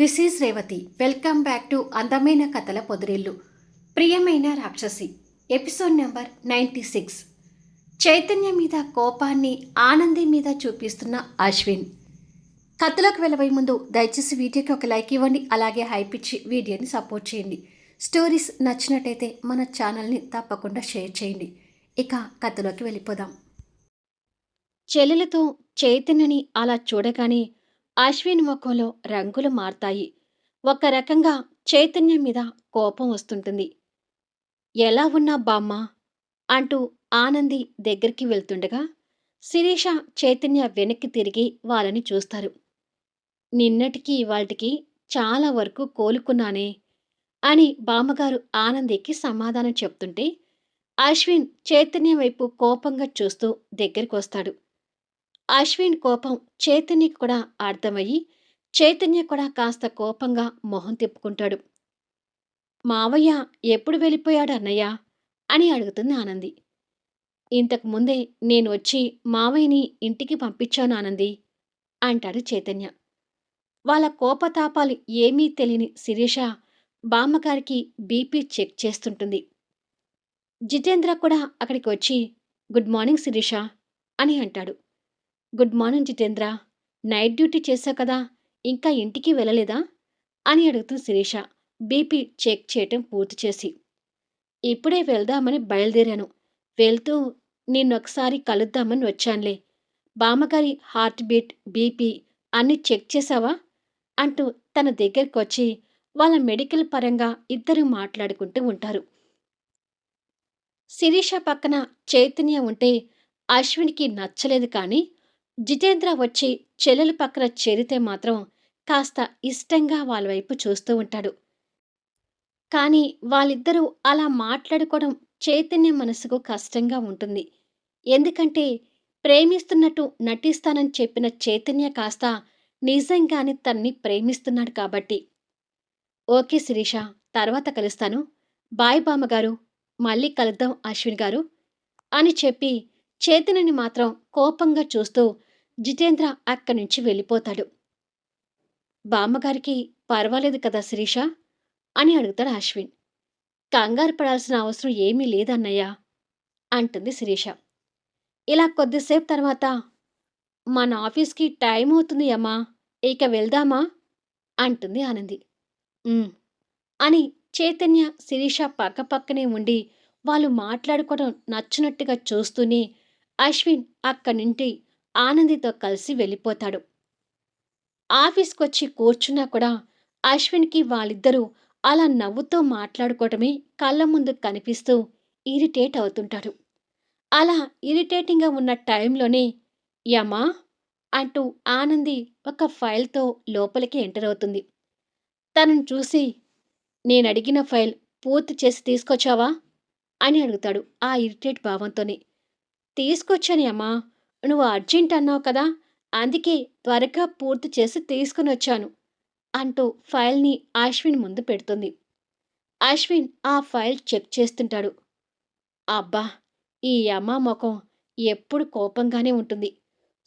This is Revathi. Welcome back to అందమైన కథల పొదిరిల్లు. ప్రియమైన రాక్షసి episode number ninety six. Chaitanya మీద కోపాన్ని ఆనంది మీద చూపిస్తున్న అశ్విన్. కథలోకి వెళ్ళబోయే ముందు దయచేసి వీడియోకి ఒక లైక్ ఇవ్వండి అలాగే హైప్ ఇచ్చి వీడియోని సపోర్ట్ చేయండి. స్టోరీస్ నచ్చినట్టయితే మన ఛానల్ని తప్పకుండా షేర్ చేయండి. ఇక కథలోకి వెళ్ళిపోదాం. చెల్లెలతో చైతన్యని అలా చూడగానే అశ్విన్ ముఖంలో రంగులు మారతాయి. ఒక రకంగా చైతన్యం మీద కోపం వస్తుంటుంది. ఎలా ఉన్నా బామ్మ అంటూ ఆనంది దగ్గరికి వెళ్తుండగా శిరీష చైతన్య వెనక్కి తిరిగి వాళ్ళని చూస్తారు. నిన్నటికి ఇవాళకి చాలా వరకు కోలుకున్నానే అని బామ్మగారు ఆనందికి సమాధానం చెప్తుంటే అశ్విన్ చైతన్య వైపు కోపంగా చూస్తూ దగ్గరికి వస్తాడు. అశ్విన్ కోపం చైతన్యకి కూడా అర్థమయ్యి చైతన్య కూడా కాస్త కోపంగా మొహం తిప్పుకుంటాడు. మావయ్య ఎప్పుడు వెళ్ళిపోయాడు అన్నయ్య? అని అడుగుతుంది ఆనంది. ఇంతకు ముందే నేను వచ్చి మావయ్యని ఇంటికి పంపించాను ఆనంది అంటాడు చైతన్య. వాళ్ళ కోపతాపాలు ఏమీ తెలియని శిరీష బామ్మగారికి బీపీ చెక్ చేస్తుంటుంది. జితేంద్ర కూడా అక్కడికి వచ్చి గుడ్ మార్నింగ్ శిరీష అని అంటాడు. Good morning Jitendra. Night duty చేశా కదా ఇంకా ఇంటికి వెళ్ళలేదా? అని అడుగుతుంది శిరీష బీపీ చెక్ చేయటం పూర్తి చేసి. ఇప్పుడే వెళ్దామని బయలుదేరాను. వెళ్తూ నిన్నొకసారి కలుద్దామని వచ్చానులే. బామ్మగారి హార్ట్ బీట్ బీపీ అన్ని చెక్ చేశావా? అంటూ తన దగ్గరికి వచ్చి వాళ్ళ మెడికల్ పరంగా ఇద్దరు మాట్లాడుకుంటూ ఉంటారు. శిరీష పక్కన చైతన్య ఉంటే అశ్వినికి నచ్చలేదు కానీ జితేంద్ర వచ్చి చెల్లెలు పక్కన చేరితే మాత్రం కాస్త ఇష్టంగా వాళ్ళ వైపు చూస్తూ ఉంటాడు. కానీ వాళ్ళిద్దరూ అలా మాట్లాడుకోవడం చైతన్య మనసుకు కష్టంగా ఉంటుంది. ఎందుకంటే ప్రేమిస్తున్నట్టు నటిస్తానని చెప్పిన చైతన్య కాస్త నిజంగానే తన్ని ప్రేమిస్తున్నాడు కాబట్టి. ఓకే శిరీష తర్వాత కలుస్తాను. బాయ్ బామ్మగారు మళ్ళీ కలుద్దాం అశ్విన్ గారు అని చెప్పి చైతన్యని మాత్రం కోపంగా చూస్తూ జితేంద్ర అక్కడి నుంచి వెళ్ళిపోతాడు. బామ్మగారికి పర్వాలేదు కదా శిరీష? అని అడుగుతాడు అశ్విన్. కంగారు పడాల్సిన అవసరం ఏమీ లేదన్నయ్య అంటుంది శిరీష. ఇలా కొద్దిసేపు తర్వాత మన ఆఫీస్కి టైం అవుతుంది అమ్మా ఇక వెళ్దామా? అంటుంది ఆనంది. అని చైతన్య శిరీష పక్కపక్కనే ఉండి వాళ్ళు మాట్లాడుకోవడం నచ్చినట్టుగా చూస్తూనే అశ్విన్ అక్కడి నుండి ఆనందితో కలిసి వెళ్ళిపోతాడు. ఆఫీస్కొచ్చి కూర్చున్నా కూడా అశ్విన్కి వాళ్ళిద్దరూ అలా నవ్వుతో మాట్లాడుకోవటమే కళ్ళ ముందు కనిపిస్తూ ఇరిటేట్ అవుతుంటాడు. అలా ఇరిటేటింగ్గా ఉన్న టైంలోనే యమా అంటూ ఆనంది ఒక ఫైల్తో లోపలికి ఎంటర్ అవుతుంది. తనను చూసి నేను అడిగిన ఫైల్ పూర్తి చేసి తీసుకొచ్చావా? అని అడుగుతాడు ఆ ఇరిటేట్ భావంతోనే. తీసుకొచ్చాను అమ్మా. నువ్వు అర్జెంట్ అన్నావు కదా అందుకే త్వరగా పూర్తి చేసి తీసుకుని వచ్చాను అంటూ ఫైల్ని అశ్విన్ ముందు పెడుతుంది. అశ్విన్ ఆ ఫైల్ చెక్ చేస్తుంటాడు. అబ్బా ఈ యమ ముఖం ఎప్పుడు కోపంగానే ఉంటుంది.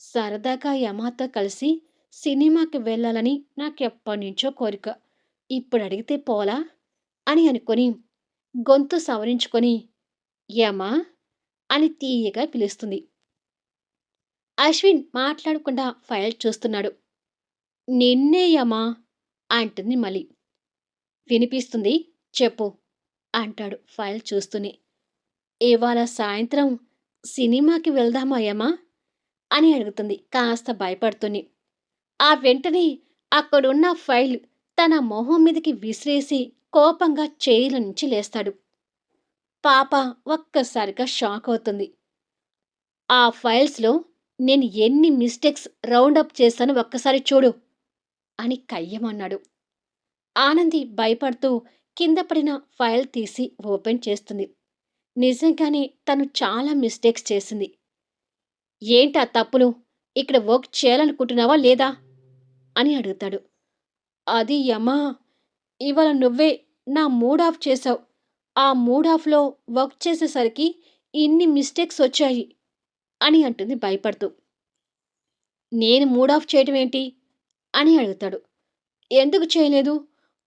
సరదాగా యమాతో కలిసి సినిమాకి వెళ్ళాలని నాకెప్పటి నుంచో కోరిక. ఇప్పుడు అడిగితే పోలా? అని అనుకొని గొంతు సవరించుకొని యమా అని తీయగా పిలుస్తుంది. అశ్విన్ మాట్లాడకుండా ఫైల్ చూస్తున్నాడు. నిన్నే అంటుంది మళ్ళీ వినిపిస్తుంది చెప్పు అంటాడు ఫైల్ చూస్తూనే. ఇవాళ సాయంత్రం సినిమాకి వెళ్దామా యమా? అని అడుగుతుంది కాస్త భయపడుతూనే. ఆ వెంటనే అక్కడున్న ఫైల్ తన మొహం మీదకి విసిరేసి కోపంగా చేయిల నుంచి లేస్తాడు. పాప ఒక్కసారిగా షాక్ అవుతుంది. ఆ ఫైల్స్లో నేను ఎన్ని మిస్టేక్స్ రౌండప్ చేశానో ఒక్కసారి చూడు అని కయ్యమన్నాడు ఆనంది భయపడుతూ కింద పడిన ఫైల్ తీసి ఓపెన్ చేస్తుంది. నిజంగానే తను చాలా మిస్టేక్స్ చేసింది. ఏంటా తప్పులు? ఇక్కడ వర్క్ చేయాలనుకుంటున్నావా లేదా? అని అడుగుతాడు. అది యమా ఇవాళ నువ్వే నా మూడ్ ఆఫ్ చేసావు ఆ మూడ్ ఆఫ్లో వర్క్ చేసేసరికి ఇన్ని మిస్టేక్స్ వచ్చాయి. అని అంటుంది భయపడుతూ. నేను మూడ్ ఆఫ్ చేయటం ఏంటి? అని అడుగుతాడు. ఎందుకు చేయలేదు?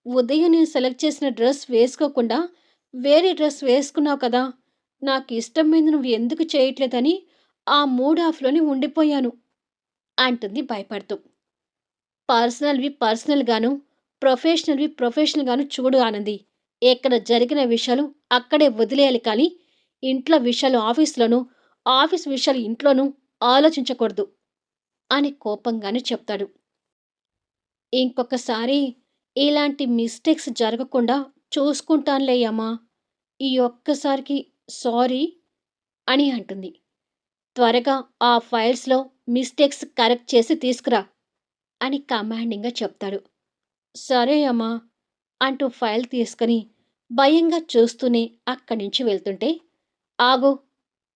ఉదయం నేను సెలెక్ట్ చేసిన డ్రెస్ వేసుకోకుండా వేరే డ్రెస్ వేసుకున్నావు కదా. నాకు ఇష్టమైంది నువ్వు ఎందుకు చేయట్లేదని ఆ మూడ్ ఆఫ్లోనే ఉండిపోయాను అంటుంది భయపడుతూ. పర్సనల్వి పర్సనల్గాను ప్రొఫెషనల్వి ప్రొఫెషనల్గాను చూడు ఆనంది. ఎక్కడ జరిగిన విషయాలు అక్కడే వదిలేయాలి కానీ ఇంట్లో విషయాలు ఆఫీస్లోనూ ఆఫీస్ విషయాలు ఇంట్లోనూ ఆలోచించకూడదు అని కోపంగానే చెప్తాడు. ఇంకొకసారి ఇలాంటి మిస్టేక్స్ జరగకుండా చూసుకుంటానులే అమ్మా ఈ ఒక్కసారికి సారీ అని అంటుంది. త్వరగా ఆ ఫైల్స్లో మిస్టేక్స్ కరెక్ట్ చేసి తీసుకురా అని కమాండింగ్గా చెప్తాడు. సరే అమ్మా అంటూ ఫైల్ తీసుకుని భయంగా చూస్తూనే అక్కడి నుంచి వెళ్తుంటే ఆగు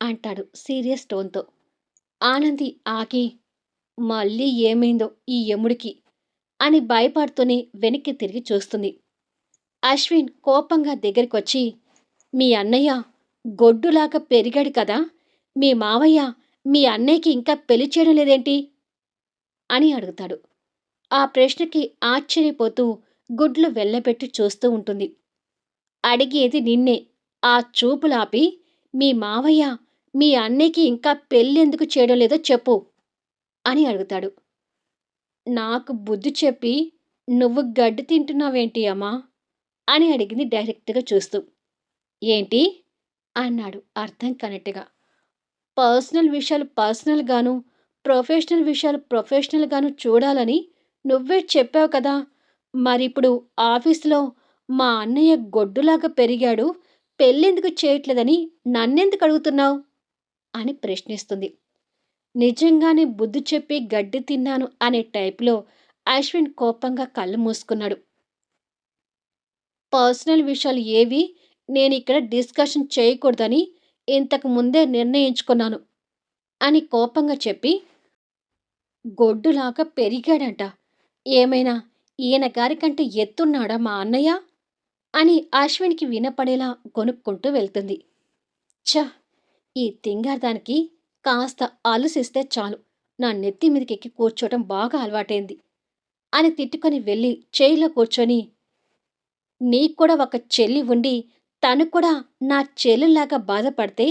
అంటాడు సీరియస్ టోన్తో. ఆనంది ఆగి మళ్ళీ ఏమైందో ఈ యముడికి అని భయపడుతూనే వెనక్కి తిరిగి చూస్తుంది. అశ్విన్ కోపంగా దగ్గరికొచ్చి మీ అన్నయ్య గొడ్డులాగా పెరిగాడు కదా మీ మావయ్య మీ అన్నయ్యకి ఇంకా పెళ్ళి చేయడం లేదేంటి? అని అడుగుతాడు. ఆ ప్రశ్నకి ఆశ్చర్యపోతూ గుడ్లు వెళ్ళబెట్టి చూస్తూ ఉంటుంది. అడిగేది నిన్నే. ఆ చూపులాపి మీ మావయ్య మీ అన్నయ్యకి ఇంకా పెళ్ళెందుకు చేయడం లేదో చెప్పు అని అడుగుతాడు. నాకు బుద్ధి చెప్పి నువ్వు గడ్డి తింటున్నావేంటి అమ్మా? అని అడిగింది డైరెక్ట్గా చూస్తూ. ఏంటి? అన్నాడు అర్థం కానట్టుగా. పర్సనల్ విషయాలు పర్సనల్గాను ప్రొఫెషనల్ విషయాలు ప్రొఫెషనల్గాను చూడాలని నువ్వే చెప్పావు కదా! మరి ఇప్పుడు ఆఫీస్లో మా అన్నయ్య గొడ్డులాగా పెరిగాడు పెళ్ళెందుకు చేయట్లేదని నన్నెందుకు అడుగుతున్నావు? అని ప్రశ్నిస్తుంది. నిజంగానే బుద్ధి చెప్పి గడ్డి తిన్నాను అనే టైప్లో అశ్విన్ కోపంగా కళ్ళు మూసుకున్నాడు. పర్సనల్ విషయాలు ఏవి? నేను ఇక్కడ డిస్కషన్ చేయకూడదని ఇంతకు ముందే నిర్ణయించుకున్నాను అని కోపంగా చెప్పి గొడ్డులాగా పెరిగాడంట. ఏమైనా ఈయన గారి కంటే ఎత్తున్నాడా మా అన్నయ్య? అని అశ్విన్కి వినపడేలా కొనుక్కుంటూ వెళ్తుంది. చ ఈ తింగారదానికి కాస్త ఆలోచిస్తే చాలు. నా నెత్తి మీదకి ఎక్కి కూర్చోవటం బాగా అలవాటైంది. అని తిట్టుకొని వెళ్ళి చేయిలో కూర్చొని నీకు కూడా ఒక చెల్లి ఉండి తను కూడా నా చెల్లెల్లాగా బాధపడితే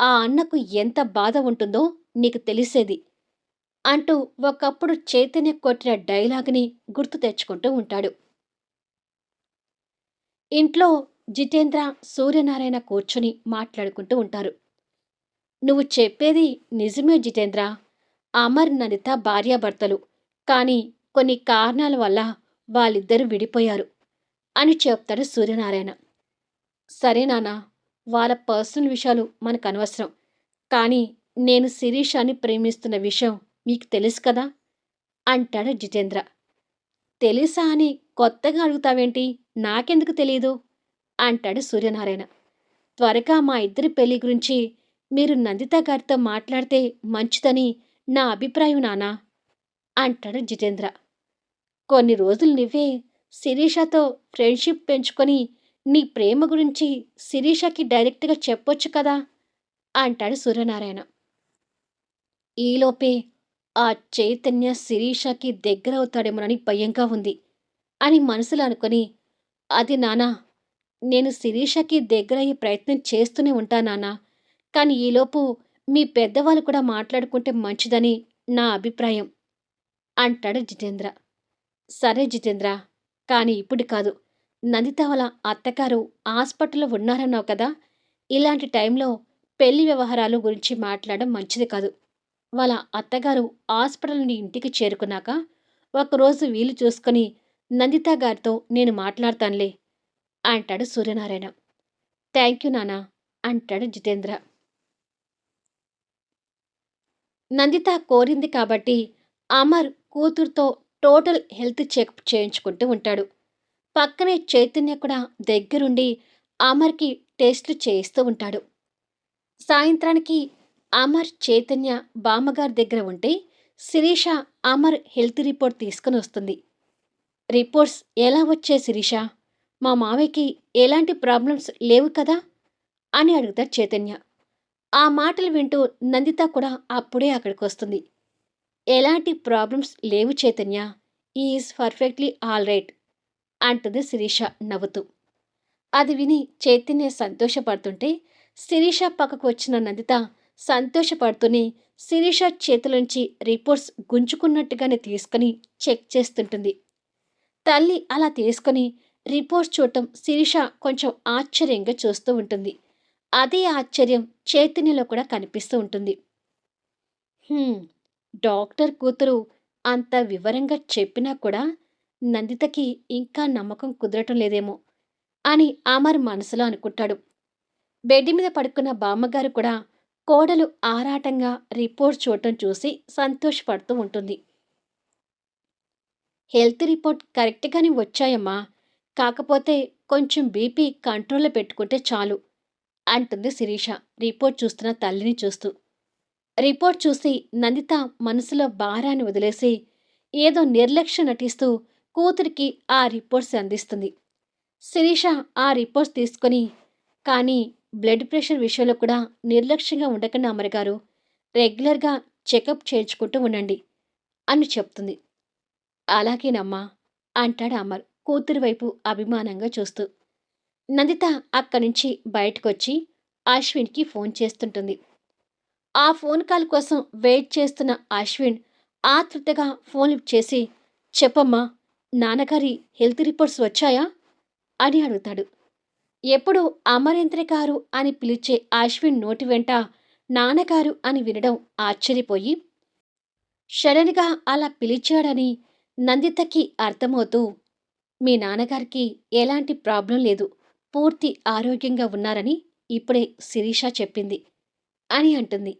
ఆ అన్నకు ఎంత బాధ ఉంటుందో నీకు తెలిసేది అంటూ ఒకప్పుడు చైతన్య కొట్టిన డైలాగ్ని గుర్తు తెచ్చుకుంటూ ఉంటాడు. ఇంట్లో జితేంద్ర సూర్యనారాయణ కూర్చొని మాట్లాడుకుంటూ ఉంటారు. నువ్వు చెప్పేది నిజమే జితేంద్ర. అమర్ ననిత భార్యాభర్తలు. కానీ కొన్ని కారణాల వల్ల వాళ్ళిద్దరూ విడిపోయారు అని చెప్తాడు సూర్యనారాయణ. సరే నాన్న వాళ్ళ పర్సనల్ విషయాలు మనకు అనవసరం. కానీ నేను శిరీషాని ప్రేమిస్తున్న విషయం మీకు తెలుసు కదా? అంటాడు జితేంద్ర. తెలుసా అని కొత్తగా అడుగుతావేంటి? నాకెందుకు తెలియదు అంటాడు సూర్యనారాయణ. త్వరగా మా ఇద్దరి పెళ్ళి గురించి మీరు నందిత గారితో మాట్లాడితే మంచిదని నా అభిప్రాయం నానా అంటాడు జితేంద్ర. కొన్ని రోజులు నువ్వే శిరీషతో ఫ్రెండ్షిప్ పెంచుకొని నీ ప్రేమ గురించి శిరీషకి డైరెక్ట్గా చెప్పొచ్చు కదా అంటాడు సూర్యనారాయణ. ఈలోపే ఆ చైతన్య శిరీషకి దగ్గర అవుతాడేమోనని భయంగా ఉంది అని మనసులో అనుకొని అది నానా నేను శిరీషకి దగ్గరయ్యే ప్రయత్నం చేస్తూనే ఉంటా నానా కానీ ఈలోపు మీ పెద్దవాళ్ళు కూడా మాట్లాడుకుంటే మంచిదని నా అభిప్రాయం అంటాడు జితేంద్ర. సరే జితేంద్ర కానీ ఇప్పుడు కాదు. నందిత వాళ్ళ అత్తగారు హాస్పిటల్లో ఉన్నారన్నావు కదా? ఇలాంటి టైంలో పెళ్ళి వ్యవహారాలు గురించి మాట్లాడడం మంచిది కాదు. వాళ్ళ అత్తగారు హాస్పిటల్ నుండి ఇంటికి చేరుకున్నాక ఒకరోజు వీలు చూసుకొని నందిత గారితో నేను మాట్లాడతానులే అంటాడు సూర్యనారాయణ. థ్యాంక్ యూ నానా అంటాడు జితేంద్ర. నందిత కోరింది కాబట్టి అమర్ కూతురుతో టోటల్ హెల్త్ చెకప్ చేయించుకుంటూ ఉంటాడు. పక్కనే చైతన్య కూడా దగ్గరుండి అమర్కి టెస్ట్లు చేయిస్తూ ఉంటాడు. సాయంత్రానికి అమర్ చైతన్య బామ్మగారి దగ్గర ఉంటే శిరీష అమర్ హెల్త్ రిపోర్ట్ తీసుకుని వస్తుంది. రిపోర్ట్స్ ఎలా వచ్చే శిరీష? మా మావయ్యకి ఎలాంటి ప్రాబ్లమ్స్ లేవు కదా? అని అడుగుతాడు చైతన్య. ఆ మాటలు వింటూ నందిత కూడా అప్పుడే అక్కడికి వస్తుంది ఎలాంటి ప్రాబ్లమ్స్ లేవు Chaitanya. Is perfectly all right అంటుంది శిరీష నవ్వుతూ. అది విని చైతన్య సంతోషపడుతుంటే శిరీష పక్కకు వచ్చిన నందిత సంతోషపడుతూనే శిరీష చేతిలోంచి రిపోర్ట్స్ గుంజుకున్నట్టుగానే తీసుకుని చెక్ చేస్తుంటుంది. తల్లి అలా తీసుకొని రిపోర్ట్స్ చూడటం శిరీష కొంచెం ఆశ్చర్యంగా చూస్తూ ఉంటుంది. అదే ఆశ్చర్యం చైతన్యలో కూడా కనిపిస్తూ ఉంటుంది. డాక్టర్ కూతురు అంత వివరంగా చెప్పినా కూడా నందితకి ఇంకా నమ్మకం కుదరటం లేదేమో అని అమర్ మనసులో అనుకుంటాడు. బెడ్ మీద పడుకున్న బామ్మగారు కూడా కోడలు ఆరాటంగా రిపోర్ట్ చూడటం చూసి సంతోషపడుతూ ఉంటుంది. హెల్త్ రిపోర్ట్ కరెక్ట్గానే వచ్చాయమ్మా కాకపోతే కొంచెం బీపీ కంట్రోల్లో పెట్టుకుంటే చాలు. అంటుంది శిరీష. రిపోర్ట్ చూస్తున్న తల్లిని చూస్తూ. రిపోర్ట్ చూసి నందిత మనసులో భారాన్ని వదిలేసి ఏదో నిర్లక్ష్యం నటిస్తూ కూతురికి ఆ రిపోర్ట్స్ అందిస్తుంది. శిరీష ఆ రిపోర్ట్స్ తీసుకొని కానీ బ్లడ్ ప్రెషర్ విషయంలో కూడా నిర్లక్ష్యంగా ఉండకండి అమరగారు. రెగ్యులర్గా చెకప్ చేయించుకుంటూ ఉండండి అని చెప్తుంది. అలాగేనమ్మా అంటాడు అమర్ కూతురి వైపు అభిమానంగా చూస్తూ. నందిత అక్కడి నుంచి బయటకొచ్చి అశ్విన్కి ఫోన్ చేస్తుంటుంది. ఆ ఫోన్ కాల్ కోసం వెయిట్ చేస్తున్న అశ్విన్ ఆతృతగా ఫోన్ లిఫ్ట్ చేసి చెప్పమ్మా నాన్నగారి హెల్త్ రిపోర్ట్స్ వచ్చాయా? అని అడుగుతాడు. ఎప్పుడు అమరేంద్ర గారు అని పిలిచే అశ్విన్ నోటి వెంట నాన్నగారు అని వినడం ఆశ్చర్యపోయి షడన్గా అలా పిలిచాడని నందితకి అర్థమవుతూ మీ నాన్నగారికి ఎలాంటి ప్రాబ్లం లేదు. పూర్తి ఆరోగ్యంగా ఉన్నారని ఇప్పుడే శిరీష చెప్పింది అని అంటుంది.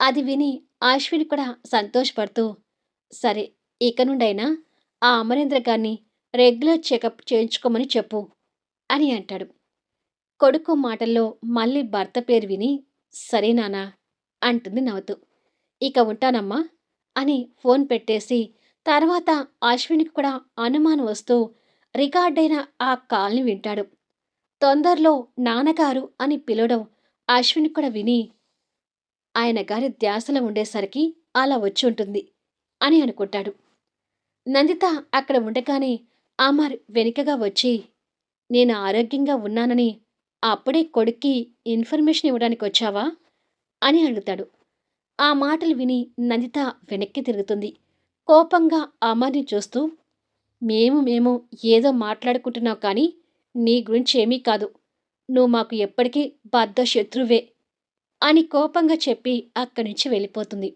అది విని అశ్విని కూడా సంతోషపడుతూ సరే ఇక నుండైనా ఆ అమరేంద్ర గారిని రెగ్యులర్ చెకప్ చేయించుకోమని చెప్పు అని అంటాడు. కొడుకు మాటల్లో మళ్ళీ భర్త పేరు విని సరే నానా అంటుంది నవ్వుతూ. ఇక ఉంటానమ్మా అని ఫోన్ పెట్టేసి తర్వాత అశ్వినికి కూడా అనుమానం వస్తూ రికార్డైన ఆ కాల్ని వింటాడు. తొందరలో నాన్నగారు అని పిలవడం అశ్విని కూడా విని ఆయన గారి ధ్యాసలో ఉండేసరికి అలా వచ్చి ఉంటుంది అని అనుకుంటాడు. నందిత అక్కడ ఉండగానే అమర్ వెనుకగా వచ్చి నేను ఆరోగ్యంగా ఉన్నానని అప్పుడే కొడుక్కి ఇన్ఫర్మేషన్ ఇవ్వడానికి వచ్చావా? అని అడుగుతాడు. ఆ మాటలు విని నందిత వెనక్కి తిరుగుతుంది. కోపంగా అమర్ని చూస్తూ మేము మేము ఏదో మాట్లాడుకుంటున్నావు కానీ నీ గురించి ఏమీ కాదు. నువ్వు మాకు ఎప్పటికీ బద్ద శత్రువే అని కోపంగా చెప్పి అక్కడి నుంచి వెళ్ళిపోతుంది.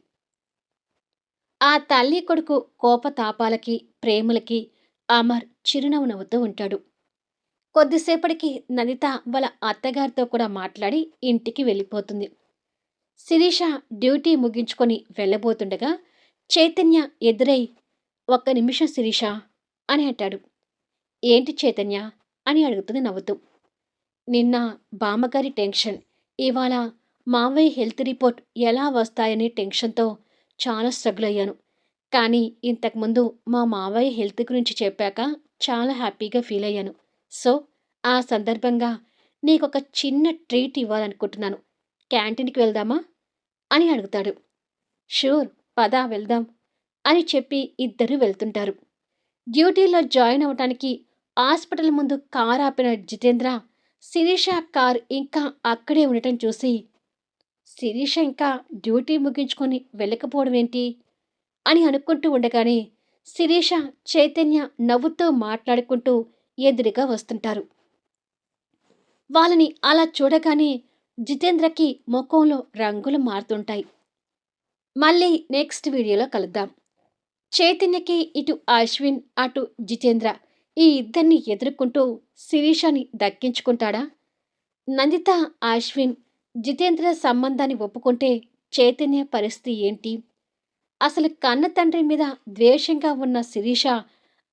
ఆ తల్లి కొడుకు కోపతాపాలకి ప్రేమలకి అమర్ చిరునవ్వు నవ్వుతూ ఉంటాడు. కొద్దిసేపటికి నదిత వాళ్ళ అత్తగారితో కూడా మాట్లాడి ఇంటికి వెళ్ళిపోతుంది. శిరీష డ్యూటీ ముగించుకొని వెళ్ళబోతుండగా చైతన్య ఎదురై ఒక్క నిమిషం శిరీష అని అంటాడు. ఏంటి చైతన్య? అని అడుగుతుంది నవ్వుతూ. నిన్న బామ్మగారి టెన్షన్. ఇవాళ మావయ్య హెల్త్ రిపోర్ట్ ఎలా వస్తాయనే టెన్షన్తో చాలా స్ట్రగుల్ అయ్యాను. కానీ ఇంతకుముందు మా మావయ్య హెల్త్ గురించి చెప్పాక చాలా హ్యాపీగా ఫీల్ అయ్యాను. సో ఆ సందర్భంగా నీకు ఒక చిన్న ట్రీట్ ఇవ్వాలనుకుంటున్నాను. క్యాంటీన్కి వెళ్దామా? అని అడుగుతాడు. షూర్ పదా వెళ్దాం అని చెప్పి ఇద్దరు వెళ్తుంటారు. డ్యూటీలో జాయిన్ అవటానికి హాస్పిటల్ ముందు కార్ ఆపిన జితేంద్ర శిరీష కార్ ఇంకా అక్కడే ఉండటం చూసి శిరీష ఇంకా డ్యూటీ ముగించుకొని వెళ్ళకపోవడం ఏంటి? అని అనుకుంటూ ఉండగానే శిరీష చైతన్య నవ్వుతో మాట్లాడుకుంటూ ఎదురుగా వస్తుంటారు. వాళ్ళని అలా చూడగానే జితేంద్రకి ముఖంలో రంగులు మారుతుంటాయి. మళ్ళీ నెక్స్ట్ వీడియోలో కలుద్దాం. చైతన్యకి ఇటు అశ్విన్ అటు జితేంద్ర. ఈ ఇద్దరిని ఎదుర్కొంటూ శిరీషని దక్కించుకుంటాడా? నందిత అశ్విన్ జితేంద్ర సంబంధాన్ని ఒప్పుకుంటే చైతన్య పరిస్థితి ఏంటి? అసలు కన్న తండ్రి మీద ద్వేషంగా ఉన్న శిరీష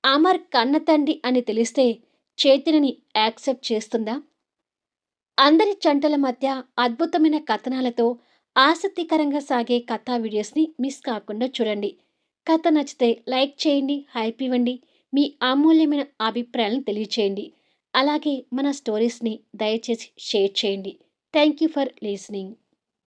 అమర్ కన్న తండ్రి అని తెలిస్తే చైతన్యని యాక్సెప్ట్ చేస్తుందా? అందరి చంటల మధ్య అద్భుతమైన కథనాలతో ఆసక్తికరంగా సాగే కథా వీడియోస్ని మిస్ కాకుండా చూడండి. కథ నచ్చితే లైక్ చేయండి హైప్ ఇవ్వండి. మీ అమూల్యమైన అభిప్రాయాలను తెలియచేయండి. అలాగే మన స్టోరీస్ని దయచేసి షేర్ చేయండి. Thank you for listening.